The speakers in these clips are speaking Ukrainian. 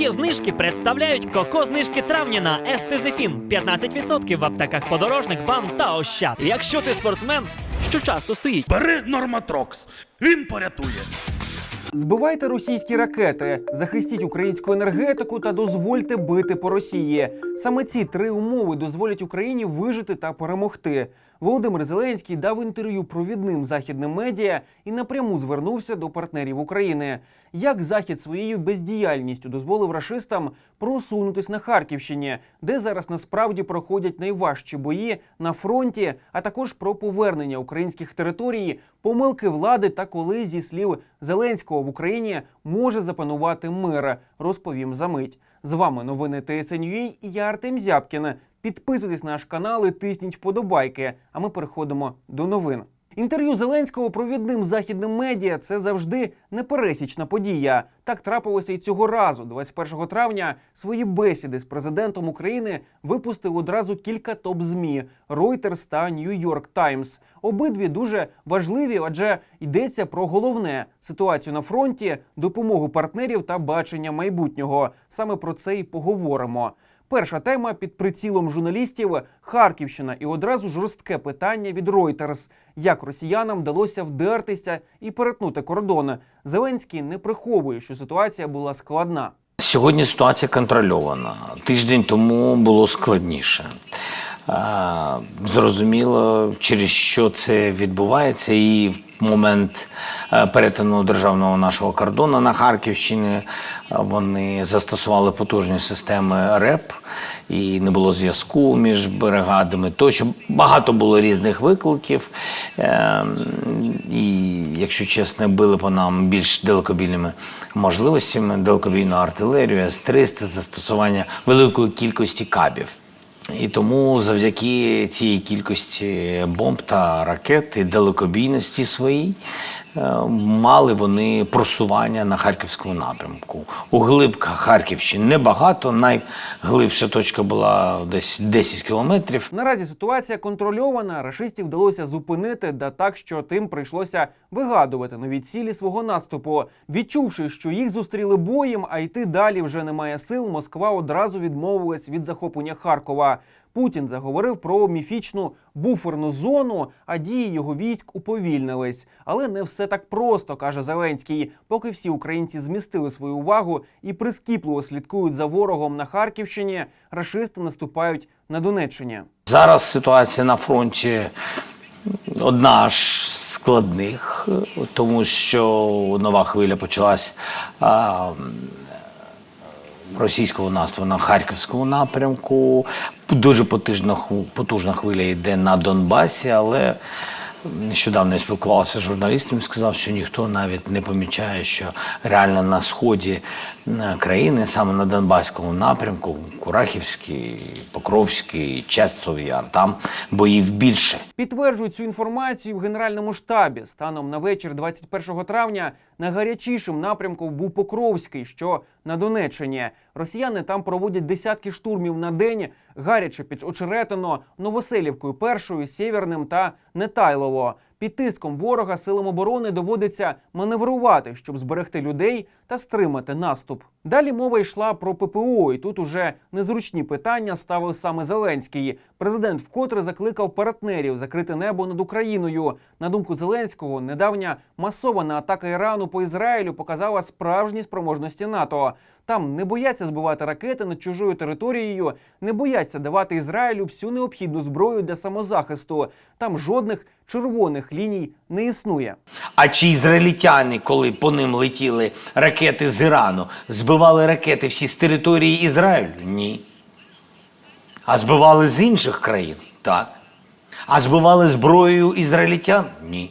Дорогі знижки представляють коко знижки травня на Естезефін 15% в аптеках подорожник, бам та ощад. Якщо ти спортсмен, що часто стоїть. Бери Норматрокс, він порятує. Збивайте російські ракети, захистіть українську енергетику та дозвольте бити по Росії. Саме ці три умови дозволять Україні вижити та перемогти. Володимир Зеленський дав інтерв'ю провідним західним медіа і напряму звернувся до партнерів України. Як захід своєю бездіяльністю дозволив рашистам просунутись на Харківщині, де зараз насправді проходять найважчі бої на фронті, а також про повернення українських територій, помилки влади та коли зі слів Зеленського в Україні може запанувати мир. Розповім за мить. З вами новини ТСНЮІ і я Артем Зябкін. Підписуйтесь на наш канал і тисніть подобайки. А ми переходимо до новин. Інтерв'ю Зеленського провідним західним медіа це завжди непересічна подія. Так трапилося і цього разу. 21 травня свої бесіди з президентом України випустили одразу кілька топ-змі Reuters та New York Times. Обидві дуже важливі, адже йдеться про головне ситуацію на фронті, допомогу партнерів та бачення майбутнього. Саме про це і поговоримо. Перша тема під прицілом журналістів Харківщина і одразу жорстке питання від Reuters. Як росіянам вдалося вдертися і перетнути кордон? Зеленський не приховує, що ситуація була складна. Сьогодні ситуація контрольована. Тиждень тому було складніше. Зрозуміло, через що це відбувається, і момент е, перетину державного нашого кордону на Харківщині е, вони застосували потужні системи РЕП, і не було зв'язку між бригадами. Тощо багато було різних викликів. Е, І, якщо чесно, били по нам більш далекобійними можливостями, далекобійну артилерію, С-300, застосування великої кількості кабів. І тому завдяки цій кількості бомб та ракет і далекобійності своїй мали вони просування на харківському напрямку. У глиб Харківщини небагато. Найглибша точка була десь 10 кілометрів. Наразі ситуація контрольована. Рашистів вдалося зупинити, да так, що тим прийшлося вигадувати нові цілі свого наступу. Відчувши, що їх зустріли боєм, а йти далі вже немає сил. Москва одразу відмовилась від захоплення Харкова. Путін заговорив про міфічну буферну зону, а дії його військ уповільнились. Але не все так просто, каже Зеленський. Поки всі українці змістили свою увагу і прискіпливо слідкують за ворогом на Харківщині, рашисти наступають на Донеччині. Зараз ситуація на фронті одна з складних, тому що нова хвиля почалась російського наступу на харківському напрямку. Дуже потужна, потужна хвиля йде на Донбасі, але нещодавно я спілкувався з журналістом і сказав, що ніхто навіть не помічає, що реально на сході країни, саме на Донбаському напрямку, Курахівський, Покровський, Часов Яр, там боїв більше. Підтверджують цю інформацію в Генеральному штабі. Станом на вечір 21 травня найгарячішим напрямком був Покровський, що на Донеччині. Росіяни там проводять десятки штурмів на день, гаряче під Очеретино, Новоселівкою, Першою, Сєвєрним та Нетайлово. Під тиском ворога силам оборони доводиться маневрувати, щоб зберегти людей та стримати наступ. Далі мова йшла про ППО, і тут уже незручні питання ставив саме Зеленський. Президент вкотре закликав партнерів закрити небо над Україною. На думку Зеленського, недавня масована атака Ірану по Ізраїлю показала справжні спроможності НАТО. Там не бояться збивати ракети над чужою територією, не бояться давати Ізраїлю всю необхідну зброю для самозахисту. Там жодних червоних ліній не існує. А чи ізраїльтяни, коли по ним летіли ракети з Ірану, збивали ракети всі з території Ізраїлю? Ні. А збивали з інших країн? Так. А збивали зброєю ізраїльтян? Ні.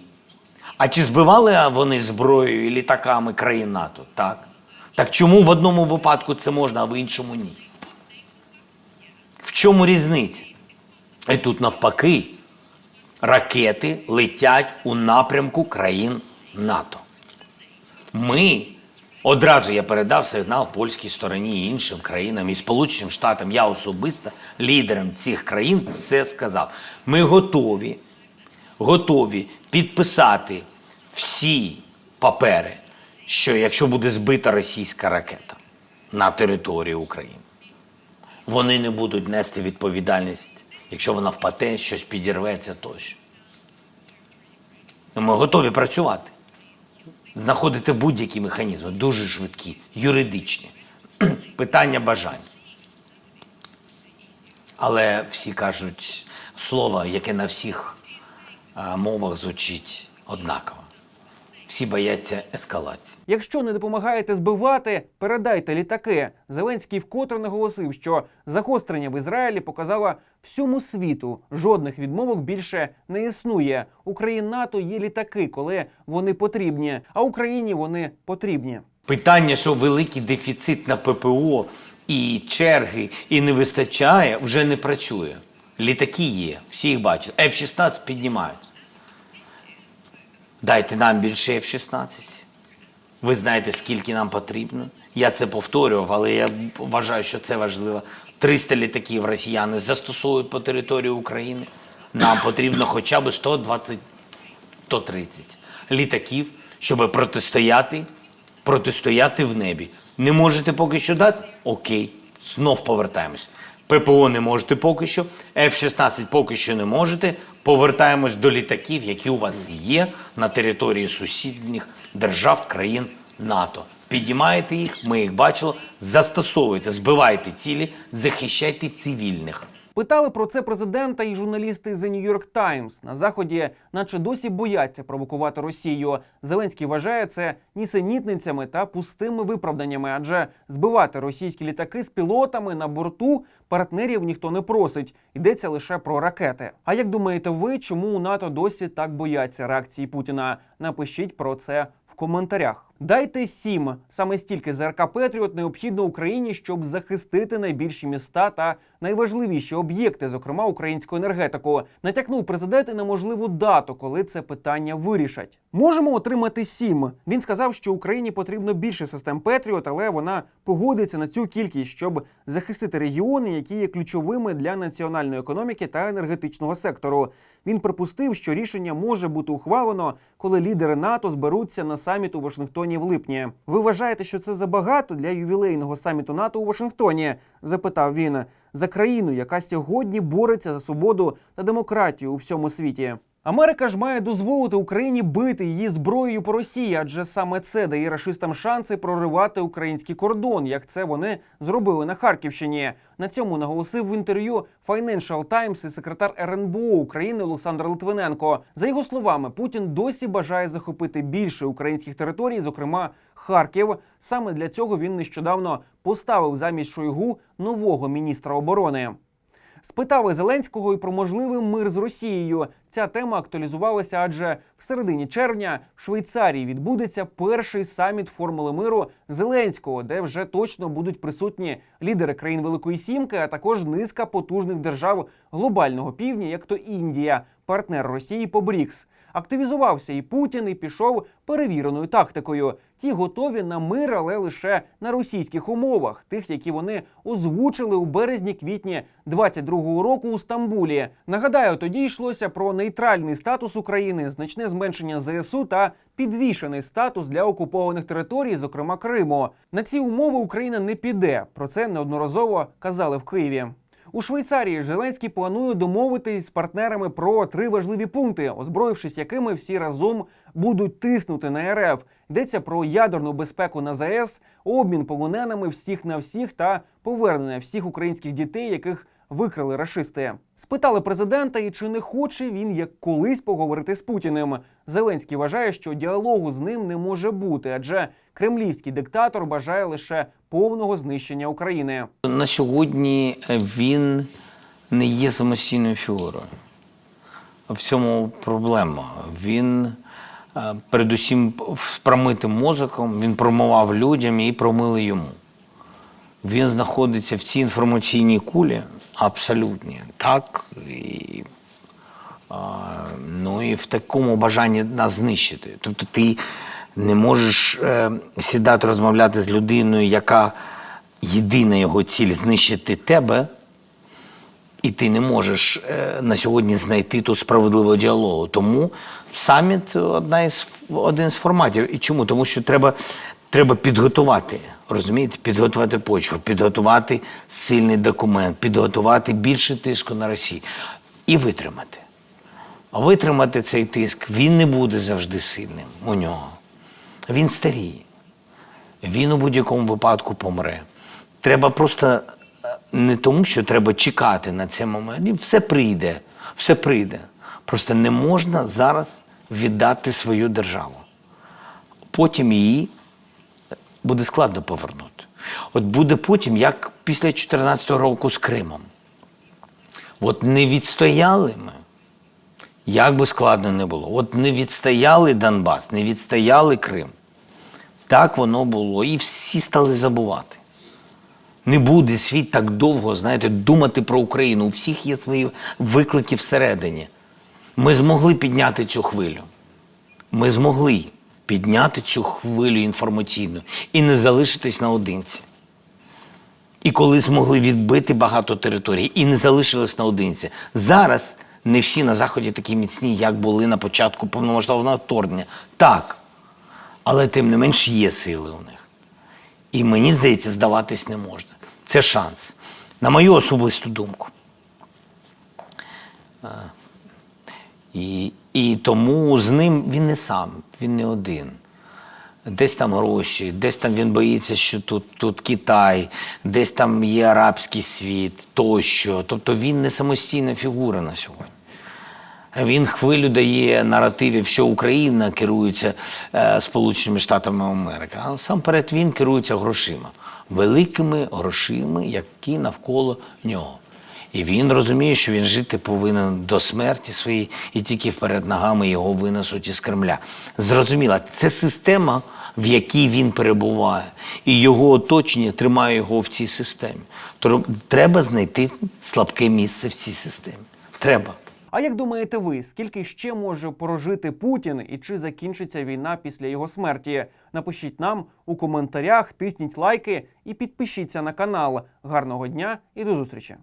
А чи збивали вони зброєю і літаками країн НАТО? Так. Так чому в одному випадку це можна, а в іншому ні? В чому різниця? І тут навпаки, ракети летять у напрямку країн НАТО. Ми одразу я передав сигнал польській стороні і іншим країнам і Сполученим Штатам. Я особисто лідерам цих країн все сказав. Ми готові, готові підписати всі папери, що якщо буде збита російська ракета, на територію України. Вони не будуть нести відповідальність, якщо вона впаде, щось підірветься тощо. Ми готові працювати, знаходити будь-які механізми, дуже швидкі, юридичні. Питання бажань. Але всі кажуть слово, яке на всіх мовах звучить однаково. Всі бояться ескалації. Якщо не допомагаєте збивати, передайте літаки. Зеленський вкотре наголосив, що загострення в Ізраїлі показало всьому світу. Жодних відмовок більше не існує. Україні НАТО є літаки, коли вони потрібні, а Україні вони потрібні. Питання, що великий дефіцит на ППО і черги, і не вистачає, вже не працює. Літаки є, всі їх бачать. F-16 піднімаються. Дайте нам більше F-16. Ви знаєте, скільки нам потрібно. Я це повторював, але я вважаю, що це важливо. 300 літаків росіяни застосовують по території України. Нам потрібно хоча б 120 130 літаків, щоб протистояти, протистояти в небі. Не можете поки що дати? Окей, знов повертаємось. ППО не можете поки що, F-16 поки що не можете. Повертаємось до літаків, які у вас є на території сусідніх держав, країн НАТО. Піднімаєте їх, ми їх бачили, застосовуйте, збивайте цілі, захищайте цивільних. Питали про це президента і журналісти The New York Times. На заході, наче досі бояться провокувати Росію. Зеленський вважає це нісенітницями та пустими виправданнями, адже збивати російські літаки з пілотами на борту партнерів ніхто не просить. Йдеться лише про ракети. А як думаєте ви, чому у НАТО досі так бояться реакції Путіна? Напишіть про це в коментарях. Дайте сім. Саме стільки ЗРК Петріот необхідно Україні, щоб захистити найбільші міста та найважливіші об'єкти, зокрема українську енергетику. Натякнув президент і на можливу дату, коли це питання вирішать. Можемо отримати сім. Він сказав, що Україні потрібно більше систем Петріот, але вона погодиться на цю кількість, щоб захистити регіони, які є ключовими для національної економіки та енергетичного сектору. Він припустив, що рішення може бути ухвалено, коли лідери НАТО зберуться на саміт у Вашингтоні в липні. Ви вважаєте, що це забагато для ювілейного саміту НАТО у Вашингтоні? запитав він за країну, яка сьогодні бореться за свободу та демократію у всьому світі. Америка ж має дозволити Україні бити її зброєю по Росії, адже саме це дає рашистам шанси проривати український кордон, як це вони зробили на Харківщині. На цьому наголосив в інтерв'ю Financial Times і секретар РНБО України Олександр Литвиненко. За його словами, Путін досі бажає захопити більше українських територій, зокрема Харків. Саме для цього він нещодавно поставив замість Шойгу нового міністра оборони. Спитали Зеленського і про можливий мир з Росією. Ця тема актуалізувалася, адже в середині червня в Швейцарії відбудеться перший саміт формули миру Зеленського, де вже точно будуть присутні лідери країн Великої Сімки, а також низка потужних держав глобального півдня, як то Індія, партнер Росії по БРІКС. Активізувався і Путін і пішов перевіреною тактикою. Ті готові на мир, але лише на російських умовах, тих, які вони озвучили у березні-квітні 22-го року у Стамбулі. Нагадаю, тоді йшлося про нейтральний статус України, значне зменшення ЗСУ та підвішений статус для окупованих територій, зокрема Криму. На ці умови Україна не піде. Про це неодноразово казали в Києві. У Швейцарії Зеленський планує домовитись з партнерами про три важливі пункти, озброївшись якими всі разом будуть тиснути на РФ. Йдеться про ядерну безпеку на ЗАЕС, обмін полоненими всіх на всіх та повернення всіх українських дітей, яких викрали рашисти. Спитали президента, і чи не хоче він як колись поговорити з Путіним. Зеленський вважає, що діалогу з ним не може бути, адже кремлівський диктатор бажає лише повного знищення України. На сьогодні він не є самостійною фігурою. В цьому проблема. Він е, передусім промитим мозоком, він промивав людям і промили йому. Він знаходиться в цій інформаційній кулі абсолютні. Так, і, а, ну і в такому бажанні нас знищити. Тобто ти не можеш е, сідати розмовляти з людиною, яка єдина його ціль знищити тебе, і ти не можеш е, на сьогодні знайти тут справедливого діалогу. Тому саміт одна із, один з форматів. І чому? Тому що треба Треба підготувати, розумієте, підготувати почву, підготувати сильний документ, підготувати більше тиску на Росію і витримати. А витримати цей тиск він не буде завжди сильним у нього. Він старіє. Він у будь-якому випадку помре. Треба просто е, не тому, що треба чекати на цей момент. Все прийде, все прийде. Просто не можна зараз віддати свою державу. Потім її буде складно повернути. От буде потім, як після 2014 року з Кримом. От не відстояли ми, як би складно не було. От не відстояли Донбас, не відстояли Крим. Так воно було. І всі стали забувати. Не буде світ так довго, знаєте, думати про Україну. У всіх є свої виклики всередині. Ми змогли підняти цю хвилю. Ми змогли підняти цю хвилю інформаційну і не залишитись наодинці. І коли змогли відбити багато територій і не залишились наодинці. Зараз не всі на Заході такі міцні, як були на початку повномасштабного вторгнення. Так. Але тим не менш є сили у них. І мені здається, здаватись не можна. Це шанс. На мою особисту думку. Е, І, і тому з ним він не сам, він не один. Десь там гроші, десь там він боїться, що тут, тут Китай, десь там є арабський світ тощо. Тобто він не самостійна фігура на сьогодні. Він хвилю дає наративів, що Україна керується е, Сполученими Штатами Америки, а насамперед він керується грошима, великими грошима, які навколо нього. І він розуміє, що він жити повинен до смерті своєї, і тільки вперед ногами його винесуть із Кремля. Зрозуміло, це система, в якій він перебуває, і його оточення тримає його в цій системі. То треба знайти слабке місце в цій системі. Треба. А як думаєте ви, скільки ще може прожити Путін і чи закінчиться війна після його смерті? Напишіть нам у коментарях, тисніть лайки і підпишіться на канал. Гарного дня і до зустрічі!